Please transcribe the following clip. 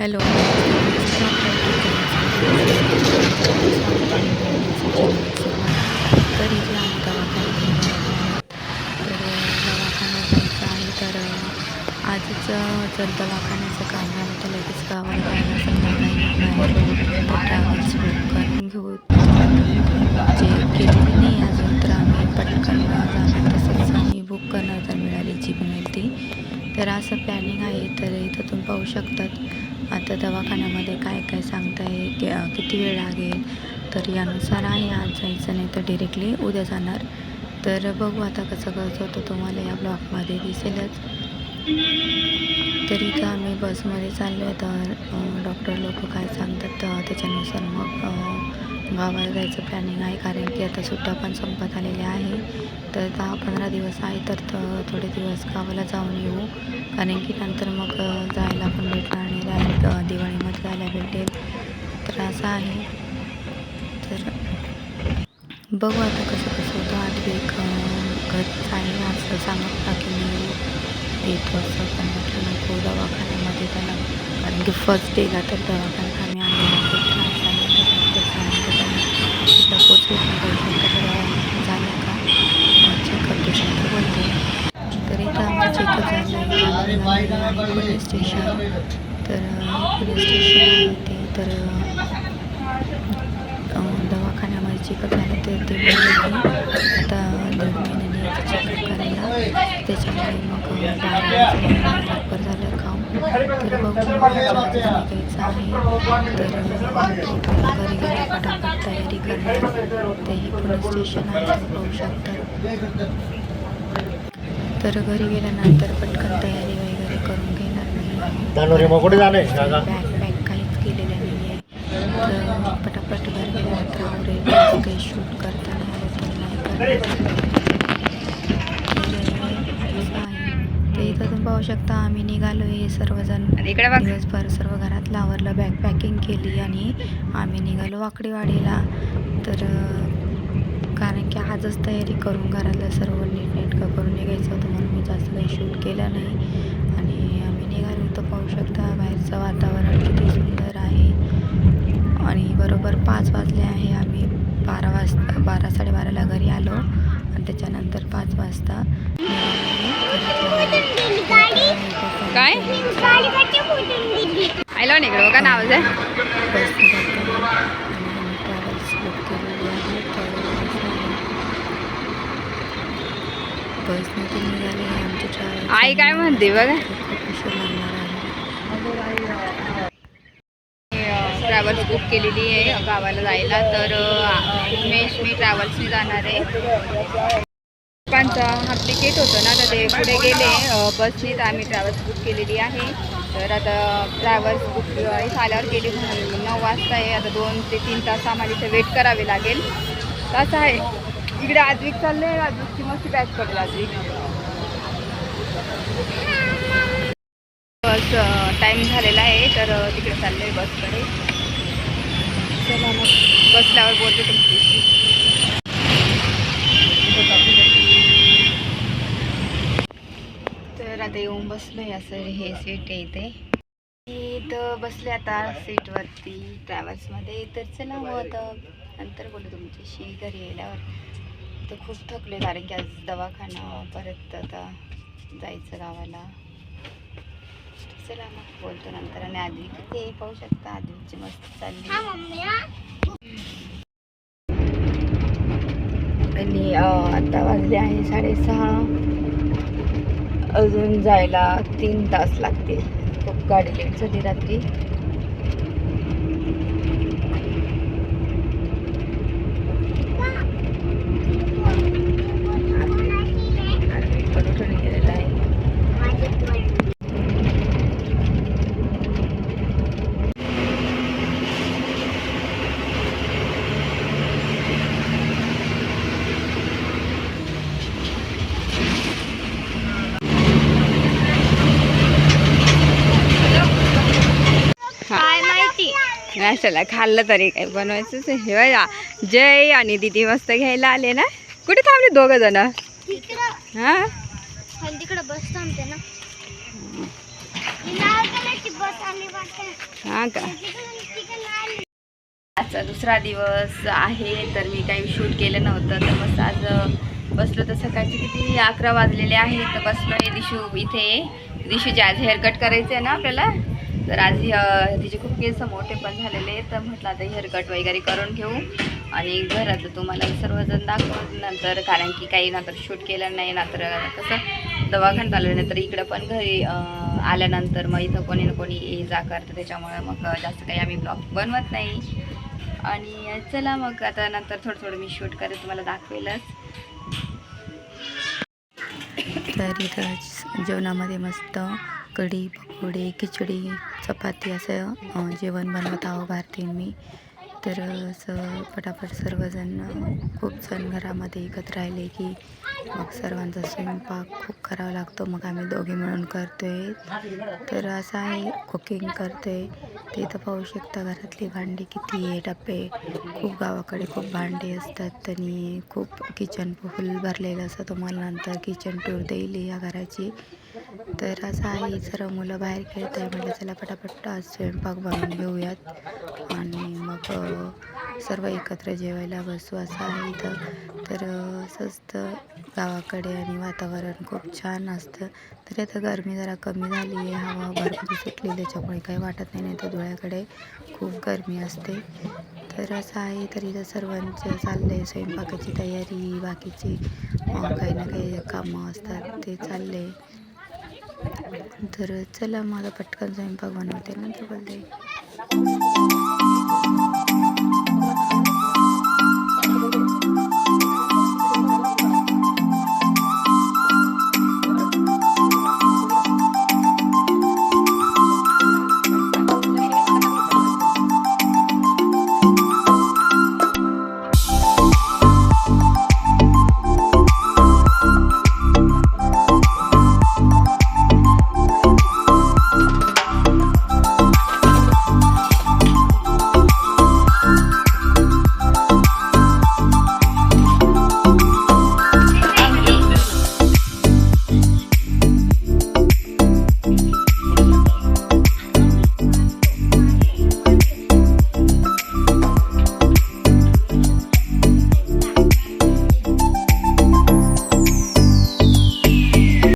Hello तर इथे आम्ही दवाखान्यात तर दवाखान्यात जायचं आहे तर आजच जर दवाखान्याचं काम झालं तर लगेच गावाला जायला संध्याकाळी बाहेर ट्रॅव्हल्स बुक करून घेऊ जे केलेली नाही अजून तर आम्ही पटकन जाणार तसंच आम्ही बुक करणार जर मिळाली जी मिळेल ती तर असं प्लॅनिंग आहे तर इथं तुम्ही पाहू शकतात आता दवाखान्यामध्ये काय काय सांगताय कि किती वेळ लागेल तर यानुसार आहे आज जायचं नाही तर डिरेक्टली उद्या जाणार. तर बघू आता कसं कसं होतं तुम्हाला या ब्लॉगमध्ये दिसेलच. तर इथं आम्ही बसमध्ये चाललो आहे तर डॉक्टर लोक काय सांगतात तर त्याच्यानुसार मग गावाला जायचं प्लॅनिंग आहे कारण की आता सुट्ट्या पण संपत आलेल्या आहे. तर दहा पंधरा दिवस आहे तर थोडे दिवस गावाला जाऊन येऊ. कारण की नंतर मग जायला पण भेटणार नाही दिवाळीमध्ये जायला भेटेल. तर असं आहे. तर बघू आता कसं कसं होतं. आधी एक घरच आहे. असं सांगत की मी येतो असं पण म्हटलं नको दवाखान्यामध्ये त्याला कारण की फर्स्ट डेला तर दवाखान्यात आम्ही आलेलो खूप त्रास झाला त्याच्यानंतर पोचले झालं का? चेकअप पेशंट बोलते तर इथं आमचं चेकअप झालं पोलीस स्टेशन तर पोलीस स्टेशन होते. तर दवाखान्यामध्ये चेकअप झालं तर ते आता दीड महिन्याने चेकअप करायला. त्याच्यामुळे मग लवकर झालं काम. तर बघायचं मग आहे. तर घरी गेले फटाफट तयारी करणार. तेही पोलीस स्टेशन आहे पाहू शकतात. तर घरी गेल्यानंतर पटकन तयारी वगैरे करून घेणार नाही दानोरी मग कुठे जाणे काका बॅग बॅग काहीच केलेलं नाही आहे तर पटापट घर गेल्यानंतर आवरेल असं काही शूट करता नाही आलं तर नाही करता. तर इथं तुम्ही पाहू शकता आम्ही निघालो हे सर्वजण इकडे बघ. दिवसभर सर्व घरातलं आवरलं बॅग पॅकिंग केली आणि आम्ही निघालो वाकडीवाडीला. तर आजच तयारी करून घरातलं सर्व नीटनेटकं करून निघायचं होतं म्हणून मी जास्त काही शूट केलं नाही. आणि आम्ही निघालो इथं पाहू शकता बाहेरचं वातावरण किती सुंदर आहे. आणि बरोबर पाच वाजले आहे. आम्ही बारा वाजता बारा साडेबाराला घरी आलो आणि त्याच्यानंतर पाच वाजता काय? आयलो ना इकडे बघा नाव आहे बसने जाताना आणि आम्ही ट्रॅव्हल्स बुक केलेली आहे तर निघाले आमचे आई काय म्हणते बघा. ट्रॅव्हल्स बुक केलेली आहे गावाला जायला. तर उमेश मी ट्रॅव्हल्सने जाणार आहे. पप्पांचं हाफ तिकीट होतं ना तर ते पुढे गेले. अं, बसने तर आम्ही ट्रॅव्हल्स बुक केलेली आहे. तर आता ट्रॅव्हल्स बुक आल्यावर गेली म्हणून नऊ वाजता आहे. आता दोन ते तीन तास आम्हाला इथे वेट करावे लागेल. तर असं आहे. इकडे आजवीक चालले आजवीकची मस्त बॅच पडेल आजवीक. बस टाईम झालेला आहे तर तिकडे चाललो आहे बसकडे. चला मग. बसल्यावर बोलते तुमची तर आता येऊन बसलो आहे असं हे सीट आहे इथे. इथं बसले आता सीटवरती ट्रॅव्हल्समध्ये तर चला मग आता नंतर बोलू तुमच्याशी घरी गेल्यावर तर खूप थकले कारण की आज दवाखाना परत आता जायचं गावाला. चला मग बोलतो नंतर आणि आधी ते पाहू शकता आधीची मस्त चालली. आणि आता वाजले आहे साडेसहा. अजून जायला तीन तास लागतील. खूप गाडी लेट झाली रात्री कुठून गेलेला आहे काय माहिती नाही चला खाल्लं तरी काय बनवायचंच आहे हे बघा, जय आणि दिदी मस्त घ्यायला आले ना? कुठे थांबले दोघं जण? हा? तिकडं बस थांबते ना. ही का? आजचा दुसरा दिवस आहे तर मी काही शूट केलं नव्हतं. तर मस्त आज बसलो तर सकाळचे किती? अकरा वाजलेले आहेत. तर बसलो आहे दिशू इथे. दिशूचे आज हेअरकट करायचे आहे ना आपल्याला? तर आज तिचे खूप केस मोठे पण झालेले आहेत. तर म्हटलं आता हेअरकट वगैरे करून घेऊ. आणि घरात तुम्हाला सर्वजण दाखवून नंतर कारण की काही नंतर शूट केलं नाही नंतर कसं दवाखान्यात आलं तर इकडं पण घरी आल्यानंतर मग इथं कोणी ना कोणी ये जा करतं. त्याच्यामुळं मग जास्त काही आम्ही ब्लॉग बनवत नाही. आणि चला मग आता नंतर थोडं थोडं मी शूट करत तुम्हाला दाखवेलच. तर इथं जेवणामध्ये मस्त कढी पकोडे खिचडी चपाती असं जेवण बनवत आहो भारती मी. तर असं पटापट सर्वजण खूप जण घरामध्ये एकत्र राहिले की मग सर्वांचा स्वयंपाक खूप करावा लागतो. मग आम्ही दोघे मिळून करतोय. तर असं आहे कुकिंग करतोय. ते तर पाहू शकता घरातली भांडी किती आहे डबे. खूप गावाकडे खूप भांडी असतात आणि खूप किचन फुल भरलेलं असं तुम्हाला नंतर किचन टूर देईल या घराची. तर असं आहे जरा मुलं बाहेर खेळत आहे म्हटलं चला पटापट आज स्वयंपाक बनवून घेऊयात. आणि मग सर्व एकत्र जेवायला बसू असं आहे इथं. तर अ, स्वस्त गावाकडे आणि वातावरण खूप छान असतं. तर आता गरमी जरा कमी झाली आहे हवा भरपूर सुटली त्याच्यामुळे काही वाटत नाही नाही तर धुळ्याकडे खूप गरमी असते. तर असं आहे तर इथं सर्वांचं चाललं आहे स्वयंपाकाची तयारी बाकीची काही ना काही कामं असतात ते चालले तर चला माझा पटकन स्वयंपाक बनवते. नंतर बोलते.